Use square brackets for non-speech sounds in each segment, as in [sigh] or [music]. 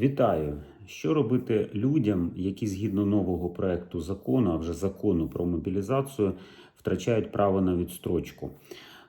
Вітаю! Що робити людям, які згідно нового проекту закону, а вже закону про мобілізацію, втрачають право на відстрочку?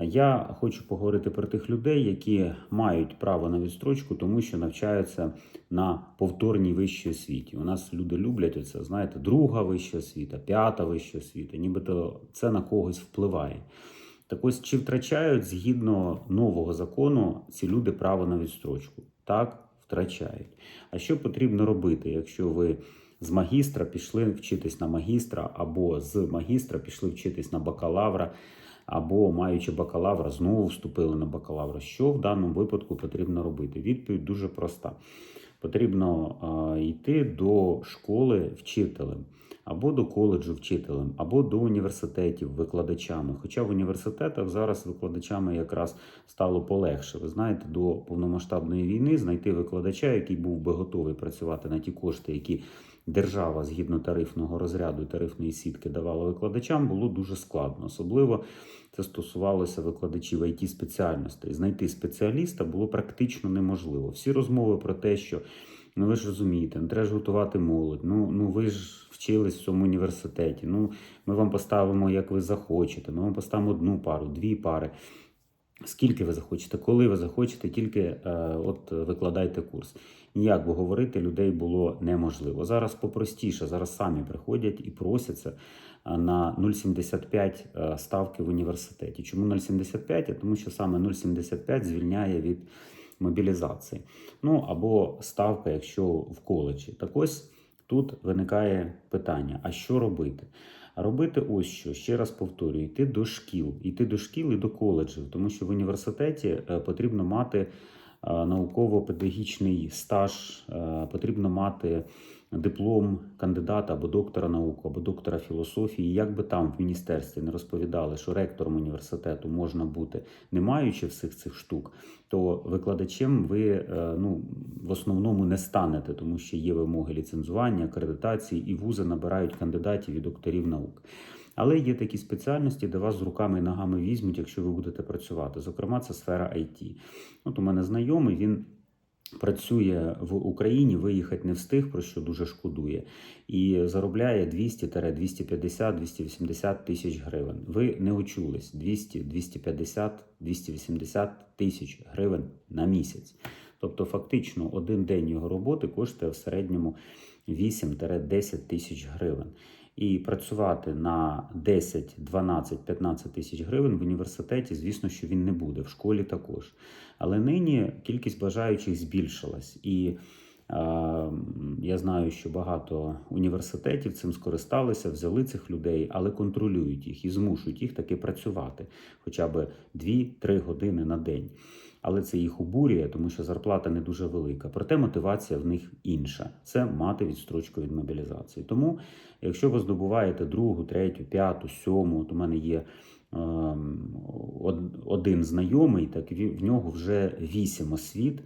Я хочу поговорити про тих людей, які мають право на відстрочку, тому що навчаються на повторній вищій освіті. У нас люди люблять це, знаєте, друга вища освіта, п'ята вища освіта, нібито це на когось впливає. Так ось чи втрачають згідно нового закону ці люди право на відстрочку? Так, втрачають. А що потрібно робити, якщо ви з магістра пішли вчитись на магістра, або з магістра пішли вчитись на бакалавра, або маючи бакалавра, знову вступили на бакалавра? Що в даному випадку потрібно робити? Відповідь дуже проста. Потрібно йти до школи вчителем, або до коледжу вчителем, або до університетів викладачами. Хоча в університетах зараз викладачами якраз стало полегше. Ви знаєте, до повномасштабної війни знайти викладача, який був би готовий працювати на ті кошти, які держава згідно тарифного розряду і тарифної сітки давала викладачам, було дуже складно. Особливо це стосувалося викладачів it спеціальностей. Знайти спеціаліста було практично неможливо. Всі розмови про те, що ну ви ж розумієте, не треба ж готувати молодь. Ну ну ви ж вчились в цьому університеті. Ну ми вам поставимо, як ви захочете. Ми вам поставимо одну пару, дві пари. Скільки ви захочете, коли ви захочете, тільки е, от викладайте курс. Ніяк бо говорити людей було неможливо. Зараз попростіше, зараз самі приходять і просяться е, на 0,75 е, ставки в університеті. Чому 0,75? Тому що саме 0,75 звільняє від мобілізації. Ну або ставка, якщо в коледжі. Так ось тут виникає питання: а що робити? Робити ось що, ще раз повторюю, йти до шкіл, йти до шкіл і до коледжів, тому що в університеті е, потрібно мати е, науково-педагогічний стаж, е, потрібно мати диплом кандидата або доктора наук, або доктора філософії. Як би там в міністерстві не розповідали, що ректором університету можна бути, не маючи всіх цих штук, то викладачем ви ну, в основному не станете, тому що є вимоги ліцензування, акредитації, і вузи набирають кандидатів і докторів наук. Але є такі спеціальності, де вас з руками і ногами візьмуть, якщо ви будете працювати. Зокрема, це сфера IT. От у мене знайомий, він працює в Україні, виїхати не встиг, про що дуже шкодує, і заробляє 200 250 280 тисяч гривень. Ви не очулись 200, 250, 280 тисяч гривень на місяць. Тобто, фактично, один день його роботи коштує в середньому 8-10 тисяч гривень. І працювати на 10, 12, 15 тисяч гривень в університеті, звісно, що він не буде, в школі також. Але нині кількість бажаючих збільшилась. І я знаю, що багато університетів цим скористалися, взяли цих людей, але контролюють їх і змушують їх таки працювати хоча б 2-3 години на день. Але це їх обурює, тому що зарплата не дуже велика. Проте мотивація в них інша це мати відстрочку від мобілізації. Тому, якщо ви здобуваєте другу, третю, п'яту, сьому, от у мене є е, один знайомий, так в нього вже вісім освіт.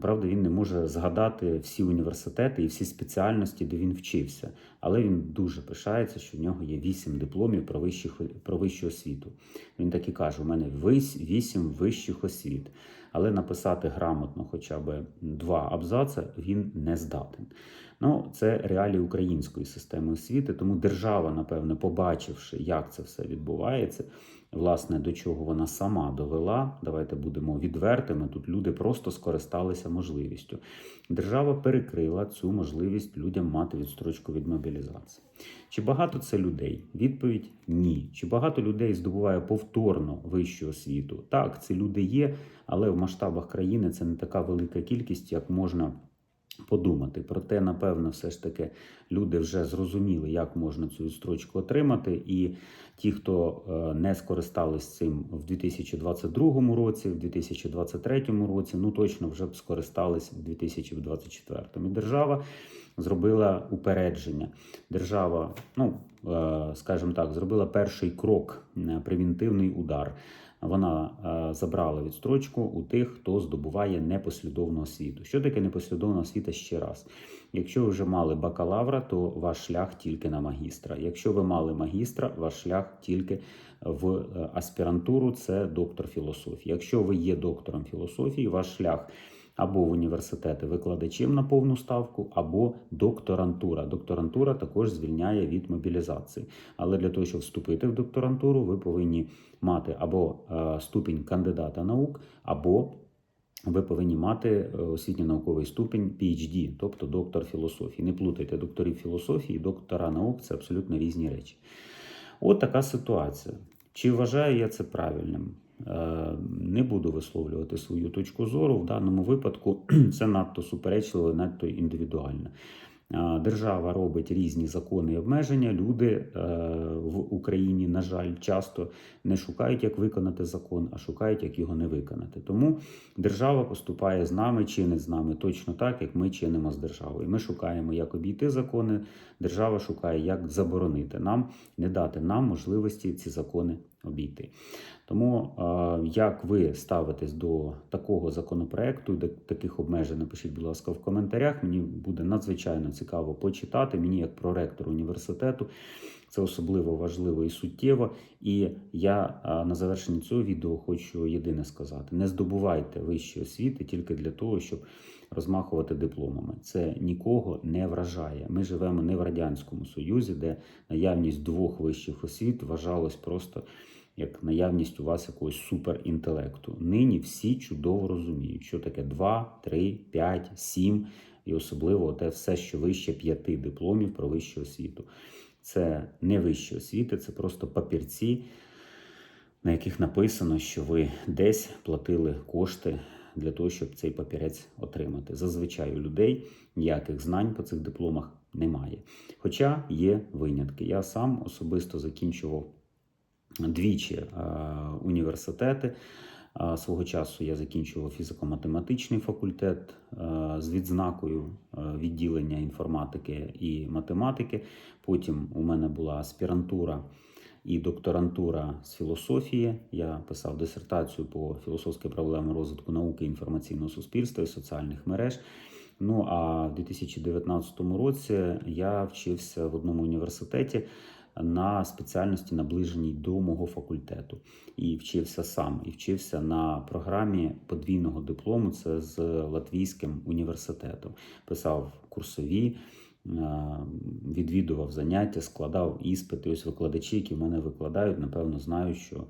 Правда, він не може згадати всі університети і всі спеціальності, де він вчився. Але він дуже пишається, що в нього є вісім дипломів про вищих, про вищу освіту. Він так і каже: у мене вісім вищих освіт. Але написати грамотно хоча б два абзаци він не здатен. Ну, це реалії української системи освіти, тому держава, напевне, побачивши, як це все відбувається, власне, до чого вона сама довела. Давайте будемо відвертими. Тут люди просто скористалися можливістю. Держава перекрила цю можливість людям мати відстрочку від мобілізації. Чи багато це людей? Відповідь ні. Чи багато людей здобуває повторно вищу освіту? Так, ці люди є, але в масштабах країни це не така велика кількість, як можна подумати. Проте, напевно, все ж таки люди вже зрозуміли, як можна цю відстрочку отримати. І ті, хто е, не скористались цим в 2022 році, в 2023 році, ну точно вже б скористались в 2024. І держава зробила упередження. Держава, ну е, скажімо так, зробила перший крок, е, превентивний удар вона е, забрала відстрочку у тих, хто здобуває непослідовну освіту. Що таке непослідовна освіта ще раз? Якщо ви вже мали бакалавра, то ваш шлях тільки на магістра. Якщо ви мали магістра, ваш шлях тільки в е, аспірантуру це доктор філософії. Якщо ви є доктором філософії, ваш шлях або в університети викладачем на повну ставку, або докторантура. Докторантура також звільняє від мобілізації. Але для того, щоб вступити в докторантуру, ви повинні мати або е, ступінь кандидата наук, або ви повинні мати е, освітньо-науковий ступінь PhD, тобто доктор філософії. Не плутайте докторів філософії доктора наук це абсолютно різні речі. От така ситуація. Чи вважаю я це правильним? Е, Не буду висловлювати свою точку зору. В даному випадку [clears throat] це надто суперечливо, надто індивідуально. Е, Держава робить різні закони і обмеження. Люди е, в Україні, на жаль, часто не шукають, як виконати закон, а шукають, як його не виконати. Тому держава поступає з нами, чинить з нами точно так, як ми чинимо з державою. Ми шукаємо, як обійти закони. Держава шукає, як заборонити нам, не дати нам можливості ці закони обійти. Тому як ви ставитесь до такого законопроекту, до таких обмежень, напишіть, будь ласка, в коментарях. Мені буде надзвичайно цікаво почитати. Мені, як проректор університету, це особливо важливо і суттєво. І я на завершенні цього відео хочу єдине сказати: не здобувайте вищої освіти тільки для того, щоб розмахувати дипломами. Це нікого не вражає. Ми живемо не в радянському союзі, де наявність двох вищих освіт вважалось просто як наявність у вас якогось суперінтелекту. Нині всі чудово розуміють, що таке 2, 3, 5, 7 і особливо те все, що вище п'яти дипломів про вищу освіту. Це не вища освіта, це просто папірці, на яких написано, що ви десь платили кошти для того, щоб цей папірець отримати. Зазвичай у людей ніяких знань по цих дипломах немає. Хоча є винятки. Я сам особисто закінчував двічі е, університети. Е, Свого часу я закінчував фізико-математичний факультет е, з відзнакою відділення інформатики і математики. Потім у мене була аспірантура і докторантура з філософії. Я писав дисертацію по філософській проблемі розвитку науки, інформаційного суспільства і соціальних мереж. Ну а в 2019 році я вчився в одному університеті на спеціальності, наближеній до мого факультету, і вчився сам, і вчився на програмі подвійного диплому. Це з Латвійським університетом. Писав курсові, е, відвідував заняття, складав іспити. Ось викладачі, які в мене викладають, напевно, знають, що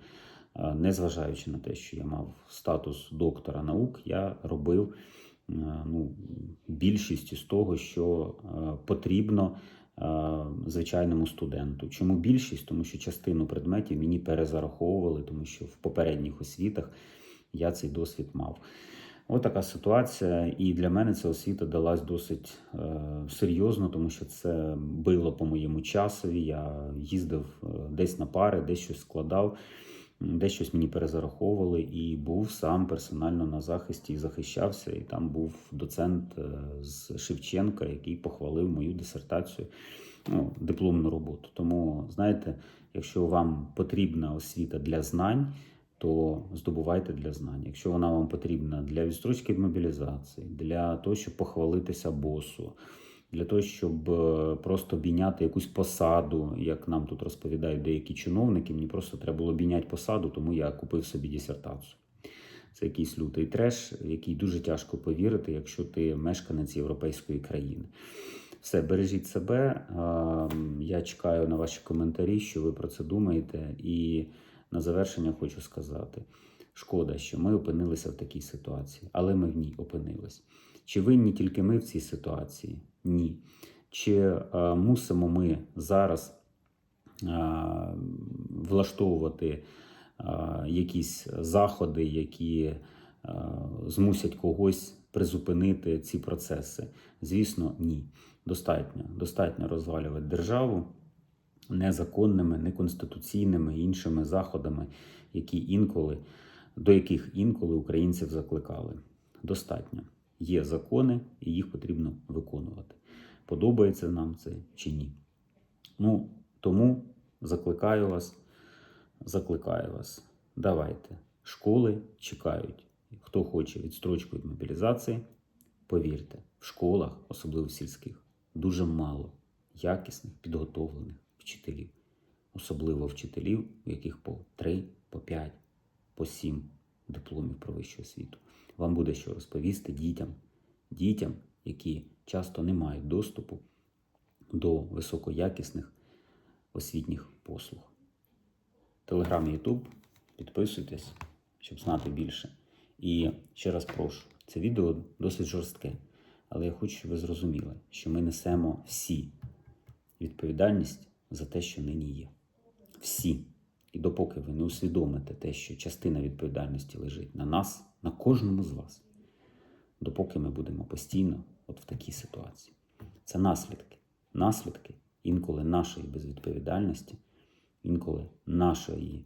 е, незважаючи на те, що я мав статус доктора наук, я робив е, ну, більшість з того, що потрібно звичайному студенту. Чому більшість? Тому що частину предметів мені перезараховували, тому що в попередніх освітах я цей досвід мав. Ось така ситуація, і для мене ця освіта далась досить е, серйозно, тому що це било по моєму часові. Я їздив е, десь на пари, десь щось складав, десь щось мені перезараховували, і був сам персонально на захисті і захищався. І там був доцент е, з Шевченка, який похвалив мою дисертацію, ну, дипломну роботу. Тому, знаєте, якщо вам потрібна освіта для знань то здобувайте для знань. Якщо вона вам потрібна для відстрочки від мобілізації, для того, щоб похвалитися босу, для того, щоб е, просто обійняти якусь посаду, як нам тут розповідають деякі чиновники, мені просто треба було обійняти посаду, тому я купив собі дисертацію. Це якийсь лютий треш, в який дуже тяжко повірити, якщо ти мешканець європейської країни. Все, бережіть себе. Ем, я чекаю на ваші коментарі, що ви про це думаєте. І на завершення хочу сказати: шкода, що ми опинилися в такій ситуації, але ми в ній опинились. Чи винні тільки ми в цій ситуації? Ні. Чи е, мусимо ми зараз е, влаштовувати е, якісь заходи, які е, змусять когось призупинити ці процеси? Звісно, ні. Достатньо. Достатньо розвалювати державу незаконними, неконституційними іншими заходами, які інколи, до яких інколи українців закликали. Достатньо. Є закони, і їх потрібно виконувати. Подобається нам це чи ні. Ну, тому закликаю вас, закликаю вас. Давайте. Школи чекають. Хто хоче відстрочку від мобілізації, повірте, в школах, особливо сільських, дуже мало якісних, підготовлених вчителів, особливо вчителів, у яких по 3, по 5, по 7 дипломів про вищу освіту. Вам буде що розповісти дітям, дітям, які часто не мають доступу до високоякісних освітніх послуг. Телеграм і Ютуб. Підписуйтесь, щоб знати більше. І ще раз прошу, це відео досить жорстке, але я хочу, щоб ви зрозуміли, що ми несемо всі відповідальність за те, що нині є. Всі. І допоки ви не усвідомите те, що частина відповідальності лежить на нас, на кожному з вас, допоки ми будемо постійно от в такій ситуації. Це наслідки. Наслідки інколи нашої безвідповідальності, інколи нашої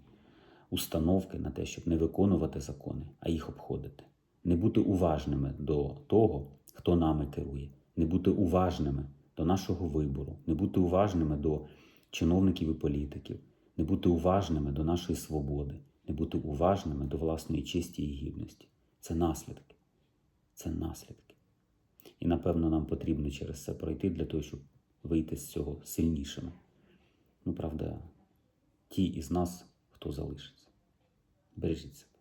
установки на те, щоб не виконувати закони, а їх обходити. Не бути уважними до того, хто нами керує, не бути уважними до нашого вибору, не бути уважними до чиновників і політиків, не бути уважними до нашої свободи, не бути уважними до власної честі і гідності. Це наслідки. Це наслідки. І напевно нам потрібно через це пройти для того, щоб вийти з цього сильнішими. Ну, правда, ті із нас, хто залишиться. Бережіть себе.